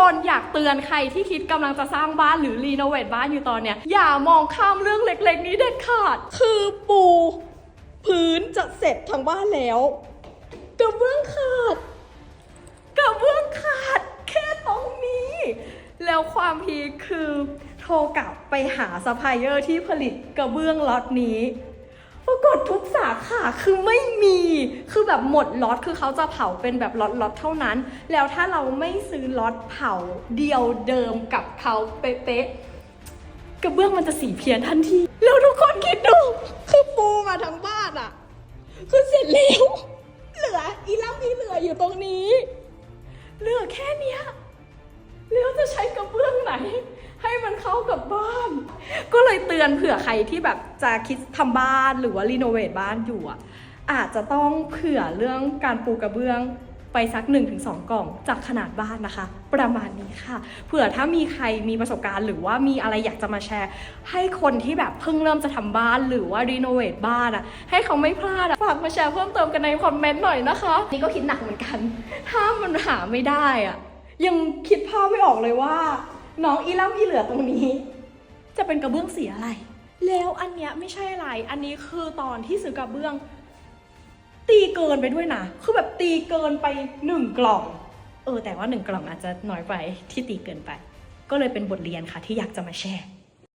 คนอยากเตือนใครที่คิดกำลังจะสร้างบ้านหรือรีโนเวทบ้านอยู่ตอนเนี้ยอย่ามองข้ามเรื่องเล็กๆ นี้เด็ดขาด คือปู พื้นจะเสร็จทั้งบ้านแล้วกระเบื้องขาดกระเบื้องขาดแค่ตรงนี้ แล้วความพีคคือโทรกลับไปหาซัพพลายเออร์ที่ผลิตกระเบื้องล็อตนี้ ปรากฏทุกสาขาคือไม่มี คือแบบหมดล็อต คือเขาจะเผาเป็นแบบล็อตล็อตเท่านั้น แล้วถ้าเราไม่ซื้อล็อตเผาเดียวเดิมกับเขาเป๊ะๆกระเบื้องมันจะสีเพี้ยนทันที แล้วทุกคนคิดดู คือปูมาทั้งบ้านอะคือเสร็จแล้วเหลืออีล่ำอีเหลืออยู่ตรงนี้ เหลือแค่เนี้ยแล้วจะใช้กระเบื้องไหน ให้มันเข้ากับบ้าน ก็เลยเตือนเผื่อใครที่แบบจะคิดทำบ้านหรือว่ารีโนเวทบ้านอยู่อะอาจจะต้องเผื่อเรื่องการปูกระเบื้องไปสัก 1-2 กล่องจากขนาดบ้านนะคะ ประมาณนี้ค่ะ เผื่อถ้ามีใครมีประสบการณ์ หรือว่ามีอะไรอยากจะมาแชร์ ให้คนที่แบบเพิ่งเริ่มจะทำบ้านหรือว่ารีโนเวทบ้านอะ ให้เขาไม่พลาดอะฝากมาแชร์เพิ่มเติมกันในคอมเมนต์หน่อยนะคะ นี่ก็คิดหนักเหมือนกัน ถ้ามันหาไม่ได้อะยังคิดภาพไม่ออกเลยว่า น้องอีล่ำอีเหลือตรงนี้ จะเป็นกระเบื้องสีอะไร แล้วอันเนี้ยไม่ใช่อะไร อันนี้คือตอนที่ซื้อกระเบื้อง ตีเกินไปด้วยนะ คือแบบตีเกินไปหนึ่งกล่อง เออแต่ว่าหนึ่งกล่องอาจจะน้อยไปที่ตีเกินไป ก็เลยเป็นบทเรียนค่ะที่อยากจะมาแชร์